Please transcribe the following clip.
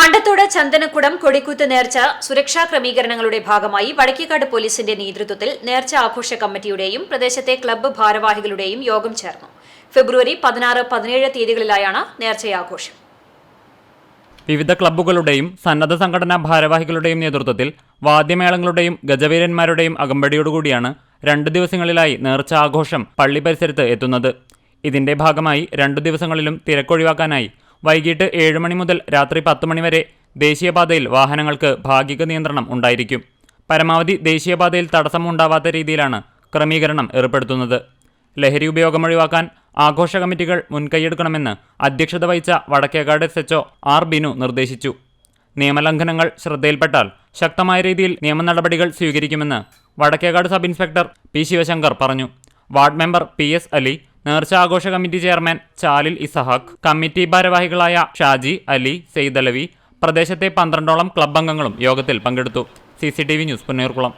അണ്ടത്തോട് ചന്ദനക്കുടം കൊടിക്കുത്ത് നേർച്ച സുരക്ഷാ ക്രമീകരണങ്ങളുടെ ഭാഗമായി വടക്കേക്കാട് പോലീസിന്റെ നേതൃത്വത്തിൽ നേർച്ച ആഘോഷ കമ്മിറ്റിയുടെയും പ്രദേശത്തെ ക്ലബ്ബ് ഭാരവാഹികളുടെയും യോഗം ചേർന്നു. ഫെബ്രുവരി പതിനാറ് പതിനേഴ് തീയതികളിലായാണ് നേർച്ചയാഘോഷം. വിവിധ ക്ലബ്ബുകളുടെയും സന്നദ്ധ സംഘടനാ ഭാരവാഹികളുടെയും നേതൃത്വത്തിൽ വാദ്യമേളങ്ങളുടെയും ഗജവീരന്മാരുടെയും അകമ്പടിയോടുകൂടിയാണ് രണ്ടു ദിവസങ്ങളിലായി നേർച്ച ആഘോഷം പള്ളി പരിസരത്ത് എത്തുന്നത്. ഇതിന്റെ ഭാഗമായി രണ്ടു ദിവസങ്ങളിലും തിരക്കൊഴിവാക്കാനായി വൈകിട്ട് ഏഴ് മണി മുതൽ രാത്രി പത്ത് മണിവരെ ദേശീയപാതയിൽ വാഹനങ്ങൾക്ക് ഭാഗിക നിയന്ത്രണം ഉണ്ടായിരിക്കും. പരമാവധി ദേശീയപാതയിൽ തടസ്സമുണ്ടാവാത്ത രീതിയിലാണ് ക്രമീകരണം ഏർപ്പെടുത്തുന്നത്. ലഹരി ഉപയോഗം ഒഴിവാക്കാൻ ആഘോഷ കമ്മിറ്റികൾ മുൻകൈയെടുക്കണമെന്ന് അധ്യക്ഷത വഹിച്ച Vadakkekad S H O R Binu നിർദ്ദേശിച്ചു. നിയമലംഘനങ്ങൾ ശ്രദ്ധയിൽപ്പെട്ടാൽ ശക്തമായ രീതിയിൽ നിയമ നടപടികൾ സ്വീകരിക്കുമെന്ന് Vadakkekad sub inspector P Sivasankar പറഞ്ഞു. Ward member P S Ali നേർച്ച ആഘോഷ committee chairman Chalil Ishaq committee ഭാരവാഹികളായ ഷാജി അലി സെയ്ദലവി പ്രദേശത്തെ പന്ത്രണ്ടോളം ക്ലബ് അംഗങ്ങളും യോഗത്തിൽ പങ്കെടുത്തു. C news Punnayurkulam